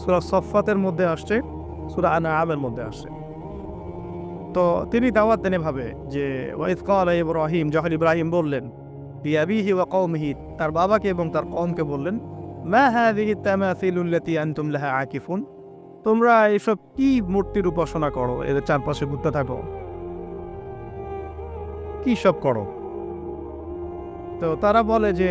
সুরা সফাতের মধ্যে আসছে, সুরা আনা আমের মধ্যে আসছে। তো তিনি দাওয়াত দেন এভাবে যে ওয়াইদ কাল ইব্রাহিম, যখন ইব্রাহিম বললেন বিয়াবিহি ওয়া কওমিহি, তার বাবাকে এবং তার কমকে বললেন, মা হাদিহি তামাসিলুল্লাতি আনতুম লাহা আকিফুন, তোমরা এসব কি মূর্তির উপাসনা করো? এদের চারপাশে ঘুরতে থাকো। কি সব করো? তো তারা বলে যে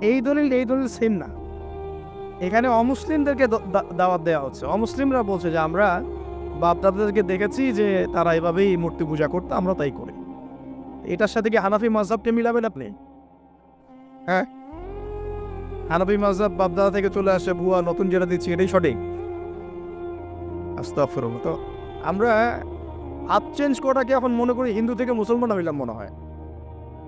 এই দলিল এই দলিল সেম না। এখানে অমুসলিমদেরকে দাওয়াত দেওয়া হচ্ছে। অমুসলিমরা বলছে যে, আমরা বাপ দাদাদেরকে দেখেছি যে, তারা এভাবেই মূর্তি পূজা করতো, আমরা তাই করি। এটার সাথে কি হানাফি মাঝহাবকে মিলাবেন আপনি? হ্যাঁ? হানাফি মাঝহাব বাপদাদা থেকে চলে আসে ভুয়া নতুন যেটা দিচ্ছি, এটাই সঠিক? আস্তাগফিরুল্লাহ। তো আমরা হাত চেঞ্জ করাটাকে এখন মনে করি হিন্দু থেকে মুসলমান হইলাম মনে হয়।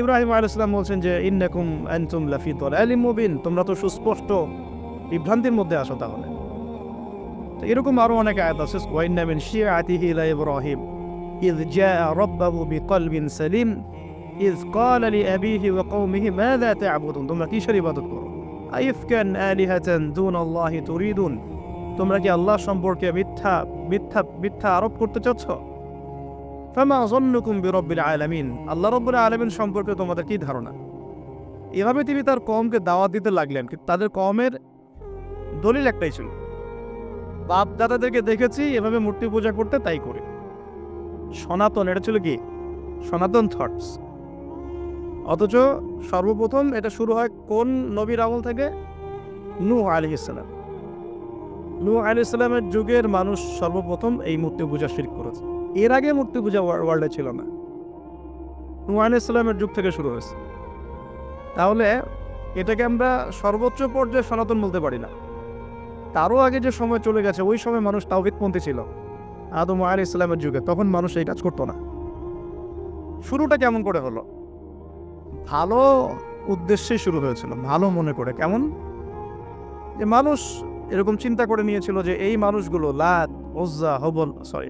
ইব্রাহিম আলাইসালাম বলছেন যে ইন্নাকুম আনতুম লাফি দালালিম মুবিন তোমরা তো সুস্পষ্ট বিভ্রান্তির মধ্যে আসো তাহলে তো এরকম আরো অনেক আয়াত আছে ওয়াইন্না মিন শিয়াতিহি ইলা ইব্রাহিম إذ جاء ربه بقلب سليم إذ قال لأبيه وقومه ماذا تعبدون তোমরা কিসের ইবাদত করো আইফকান আলিহাতান দুন আল্লাহ তুরিদুন তোমরা কি আল্লাহ সম্পর্কে মিথ্যা মিথ্যা মিথ্যা আরোপ করতে চাচ্ছ ফামা জন্নুকুম বিরব্বিল আলামিন। আল্লাহ রব্বুল আলামিন সম্পর্কে তোমাদের কি ধারণা? এভাবে তিনি তার কমকে দাওয়াত দিতে লাগলেন, কিন্তু তাদের কমের দলিল একটাই ছিল। বাপ দাদাদেরকে দেখেছি, এভাবে মূর্তি পূজা করতে তাই করে। সনাতন, এটা ছিল কি? সনাতন থটস অথচ সর্বপ্রথম এটা শুরু হয় কোন নবীর আমল থেকে? নূহ আলি ইসলাম নূহ আলি ইসলামের যুগের মানুষ সর্বপ্রথম এই মূর্তি পূজা শির করেছে। এর আগে মূর্তি পূজা ওয়ার্ল্ডে ছিল না। আলি ইসলামের যুগ থেকে শুরু হয়েছে। তাহলে এটাকে আমরা সর্বোচ্চ পর্যায়ে সনাতন বলতে পারি না। তারও আগে যে সময় চলে গেছে, ওই সময় মানুষ তাওবিকপন্থী ছিল। আদম আলী ইসলামের যুগে, তখন মানুষ এই কাজ করতো না। শুরুটা কেমন করে হলো? ভালো উদ্দেশ্যে শুরু হয়েছিল, ভালো মনে করে। কেমন? যে মানুষ এরকম চিন্তা করে নিয়েছিল যে এই মানুষগুলো Lat, Uzza, Hubal sorry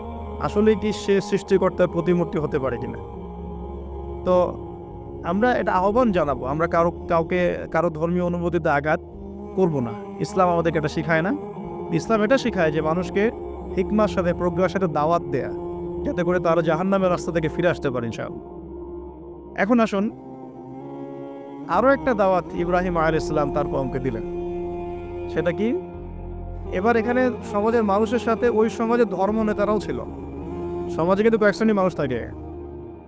আসলে কি সে সৃষ্টিকর্তার প্রতিমূর্তি হতে পারে কিনা। তো আমরা এটা আহ্বান জানাব, আমরা কারও, কাউকে, কারও ধর্মীয় অনুভূতিতে আঘাত করব না। ইসলাম আমাদেরকে এটা শেখায় না। ইসলাম এটা শেখায় যে মানুষকে হিকমার সাথে, প্রজ্ঞার সাথে দাওয়াত দেয়া, যাতে করে তারা জাহান্নামের রাস্তা থেকে ফিরে আসতে পারেন ইনশাআল্লাহ। এখন আসুন আরও একটা দাওয়াত ইব্রাহিম আল ইসলাম তার কমকে দিলেন। সেটা কি? এবার এখানে সমাজের মানুষের সাথে ওই সমাজের ধর্ম নেতারাও ছিল। সমাজে কিন্তু কয়েক শ্রেণির মানুষ থাকে।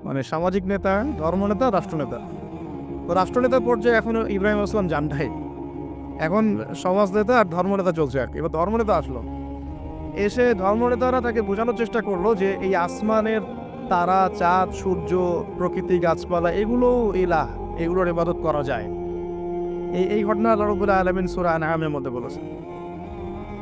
মানে সামাজিক নেতা, ধর্মনেতা, রাষ্ট্রনেতা। তো রাষ্ট্রনেতার পর্যায়ে এখন ইব্রাহিম আসলাম জানটাই এখন সমাজ নেতা আর ধর্মনেতা চলছে আর কি। এবার ধর্মনেতা আসলো। এসে ধর্মনেতারা তাকে বোঝানোর চেষ্টা করল যে এই আসমানের তারা, চাঁদ, সূর্য, প্রকৃতি, গাছপালা এগুলো ইলাহ, এগুলোর ইবাদত করা যায়। এই এই ঘটনা আল্লাহ রবুল্লাহ আলমিন সুরা আনহামের মধ্যে বলেছে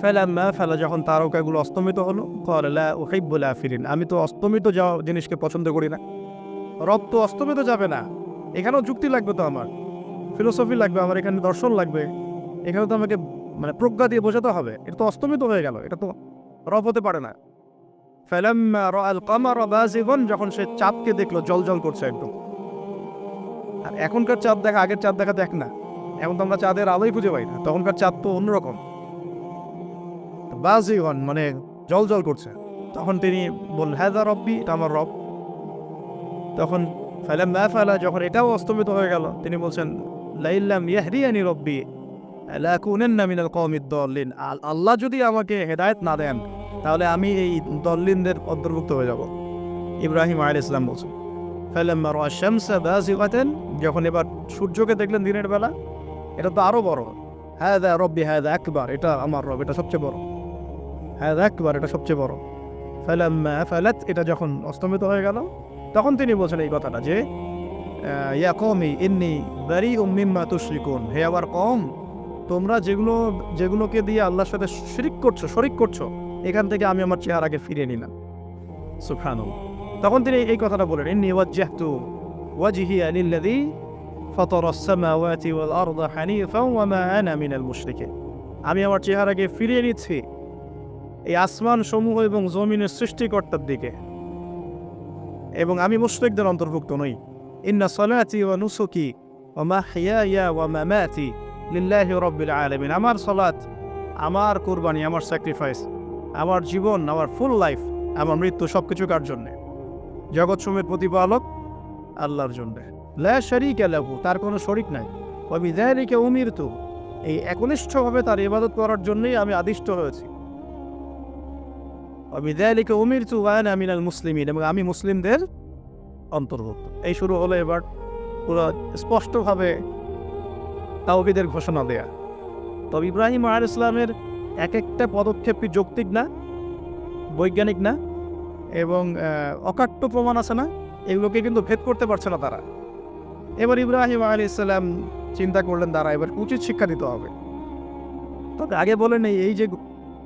ফেলাম্মা, ফেলা যখন তারকাগুলো অস্তমিত হলো, কলা ওহিবুল আফিরিন আমি তো অস্তমিত যাওয়া জিনিসকে পছন্দ করি না। রব তো অস্তমিত যাবে না। এখানেও যুক্তি লাগবে তো আমার। ফিলোসফি লাগবে, আমার এখানে দর্শন লাগবে। এখানে তো আমাকে মানে প্রজ্ঞা দিয়ে বোঝাতে হবে। এটা তো অস্তমিত হয়ে গেল, এটা তো রব হতে পারে না। ফেলাম্মা র কামার বাজিগন, যখন সে চাঁদকে দেখল জল জল করছে একদম। আর এখনকার চাঁদ দেখা, আগের চাঁদ দেখা দেখ না। এখন তো আমরা চাঁদের আলোই খুঁজে পাই না। তখনকার চাঁদ তো অন্যরকম। বাজিগন মানে জল জল করছে। তখন তিনি বললেন হ্যাদা রব্বি, এটা আমার রব। তখন ফেলাম না ফেলা, যখন এটাও অস্তমিত হয়ে গেল, তিনি বলছেন লাইল্লাম ইয়াহরিয়ানি রব্বি মিনাল কওমিদ দল্লিন। আল্লাহ যদি আমাকে হেদায়েত না দেন, তাহলে আমি এই দল্লিনদের অন্তর্ভুক্ত হয়ে যাব। ইব্রাহিম আল ইসলাম বলছেন, ফালাম্মা রাআ শামসা বাযিগাতান যখন এবার সূর্যকে দেখলেন দিনের বেলা, এটা তো আরও বড় হাদা রব্বি হাদা একবার এটা আমার রব, এটা সবচেয়ে বড়। হাদা আকবার এটা সবচেয়ে বড়। ফালাম্মা ফালাত, এটা যখন অস্তমিত হয়ে গেল, তখন তিনি বলছেন এই কথাটা যে ইয়া কওমি ইন্নী বারিউম মিম্মা তুশরিকুন। হে আবার কম তোমরা যেগুলো, যেগুলোকে দিয়ে আল্লাহর সাথে শিরিক করছ, শরিক করছ, এখান থেকে আমি আমার চেহারাকে ফিরিয়ে নিলাম। সুবহানাল্লাহ। তখন তিনি এই কথাটা বলেন, ইন্নী ওয়াজ্জাহতু ওয়াজহিয়া লিল্লাযী ফাতারা আস-সামাওয়াতি ওয়াল আরদা হানিফাও ওয়া মা আনা মিনাল মুশরিকিন। আমি আমার চেহারাকে ফিরিয়ে নিচ্ছি এই আসমান সমূহ এবং জমিনের সৃষ্টিকর্তার দিকে। এবং আমি মুশরিকদের অন্তর্ভুক্ত নই। ইন্না সলাতি ও নুসুকি ও ওয়া মাহইয়ায়া ওয়া মামাতি লিল্লাহি রাব্বিল আলামিন। আমার সলাত, আমার কুরবানি, আমার স্যাক্রিফাইস আমার জীবন, আমার ফুল লাইফ আমার মৃত্যু সব কিছু কার জন্যে? জগৎ সমূহের প্রতিপালক আল্লাহর জন্যে। লা শারিকা লাহু, তার কোনো শরিক নাই। ওয়া বিযালিকা উমিরতু, এই একনিষ্ঠভাবে তার ইবাদত করার জন্যই আমি আদিষ্ট হয়েছি। অবিদালিকে উমির তু ওয়ানা মিনাল মুসলিমিন এবং আমি মুসলিমদের অন্তর্ভুক্ত। এই শুরু হলো এবার পুরো স্পষ্টভাবে তাওহিদের ঘোষণা দেয়া। তবে ইব্রাহিম আল ইসলামের এক একটা পদক্ষেপই যৌক্তিক না? বৈজ্ঞানিক না? এবং অকাট্য প্রমাণ আছে না? এগুলোকে কিন্তু ভেদ করতে পারছে না তারা। এবার ইব্রাহিম আলী ইসলাম চিন্তা করলেন তারা এবার উচিত শিক্ষা দিতে হবে। তবে আগে বলেন এই যে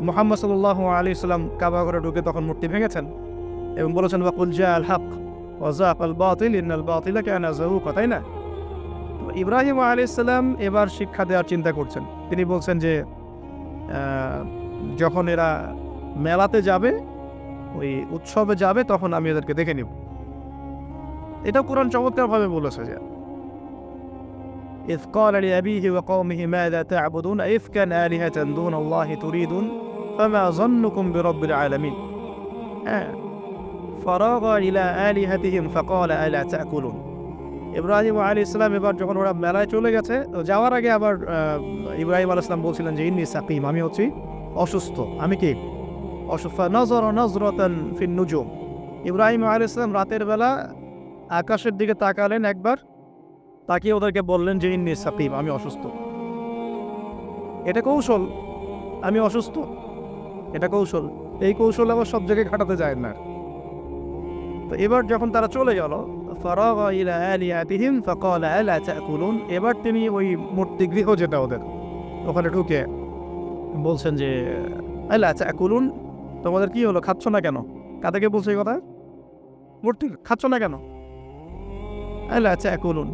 মোহাম্মদ সাল্লাহ আলী ইসলাম কাবা ঘরে ঢুকে তখন মূর্তি ভেঙেছেন এবং বলেছেন ওয়াকুল জা আল হক ওয়াজাক আল বাতিল ইন্নাল বাতিলা কেন জাহুকা তাই না তো ইব্রাহিম আলী ইসলাম এবার শিক্ষা দেওয়ার চিন্তা করছেন তিনি বলছেন যে আহ, যখন এরা মেলাতে যাবে ওই উৎসবে যাবে তখন আমি এদেরকে দেখে নিব এটা কোরআন চমৎকারভাবে বলেছে যে إذ قال لأبيه وقومه ماذا تعبدون أئفكا آلهة دون الله تريدون فما ظنكم برب العالمين. হ্যাঁ فراغ ইলা آلهتهم فقال ফকল تأكلون. ইব্রাহিম আলী ইসলাম এবার যখন ওরা মেলায় চলে গেছে যাওয়ার আগে আবার ইব্রাহিম আলী ইসলাম বলছিলেন যে, ইন্নি সাকিম, আমি হচ্ছি অসুস্থ। আমি কি? অসুস্থ। নজর নজরতন ফিন নুজুম। ইব্রাহিম আলী ইসলাম রাতের বেলা আকাশের দিকে তাকালেন একবার। তাকিয়ে ওদেরকে বললেন যে, ইন্নি সাকিম, আমি অসুস্থ। এটা কৌশল। আমি অসুস্থ। এটা কৌশল এই কৌশল আবার সব জায়গায় খাটাতে যায় না তো এবার যখন তারা চলে গেল ফারাগ ইলা আলিয়াতিহিম ফাকালা আলা তাকুলুন এবার তিনি ওই মূর্তি গৃহ যেটা ওদের ওখানে ঢুকে বলছেন যে আলা তাকুলুন তোমাদের কি হলো খাচ্ছ না কেন কাদেরকে বলছে এই কথা মূর্তি খাচ্ছ না কেন আলা তাকুলুন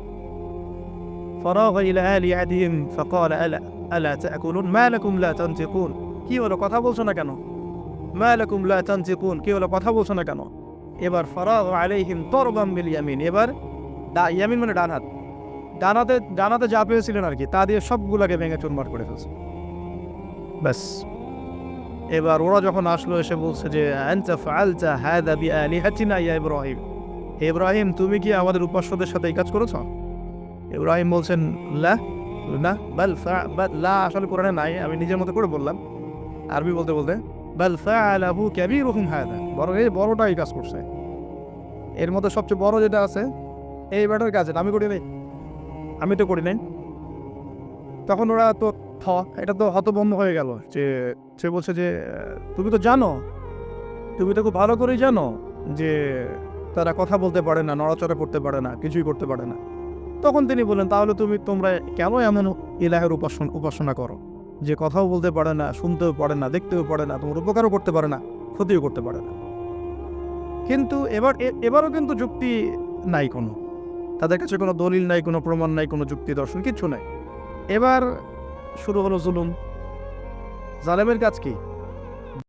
فراغ إلى آلهتهم فقال ألا ألا تأكلون ما لكم لا تنطقون কি হলো? কথা বলছো না কেন? মা লাকুম লা তানতিকুন কি হলো? কথা বলছো না কেন? এবার ফারাগ আলাইহিম তরবাম বিল ইয়ামিন। এবার ইয়ামিন মানে ডান হাত। ডানাতে ডানাতে যা পেয়েছিলেন আর কি, তা দিয়ে সবগুলোকে ভেঙে চুরমার করে ফেলছে। ব্যাস। এবার ওরা যখন আসলো, এসে বলছে যে, আনতা ফাআলতা হাদা বিআলিহাতিনা ইয়া ইব্রাহিম। ইব্রাহিম, তুমি কি আমাদের উপাস্যদের সাথে এই কাজ করেছ? ইব্রাহিম বলছেন, লা, না বাল, লা আসলে কোরআনে নাই, আমি নিজের মতো করে বললাম। আরবি বলতে বলতে এই বড়টাই কাজ করছে। এর মধ্যে সবচেয়ে বড় যেটা আছে, এই ব্যাটার কাজ আমি করি নাই। আমি তো করি নাই। তখন ওরা তো থ এটা তো হতবন্ধ হয়ে গেল যে, সে বলছে যে, তুমি তো জানো, তুমি তো খুব ভালো করেই জানো যে, তারা কথা বলতে পারে না, নড়াচড়া করতে পারে না, কিছুই করতে পারে না। তখন তিনি বললেন, তাহলে তুমি, তোমরা কেন এমন ইলাহের উপাসন, উপাসনা করো? যে কথাও বলতে পারে না, শুনতেও পারে না, দেখতেও পারে না, তোমার উপকারও করতে পারে না, ক্ষতিও করতে পারে না। কিন্তু এবার এবারও কিন্তু যুক্তি নাই কোনো। তাদের কাছে কোনো দলিল নাই, কোনো প্রমাণ নাই, কোনো যুক্তি দর্শন কিছু নাই। এবার শুরু হলো জুলুম। জালেমের কাজ কি?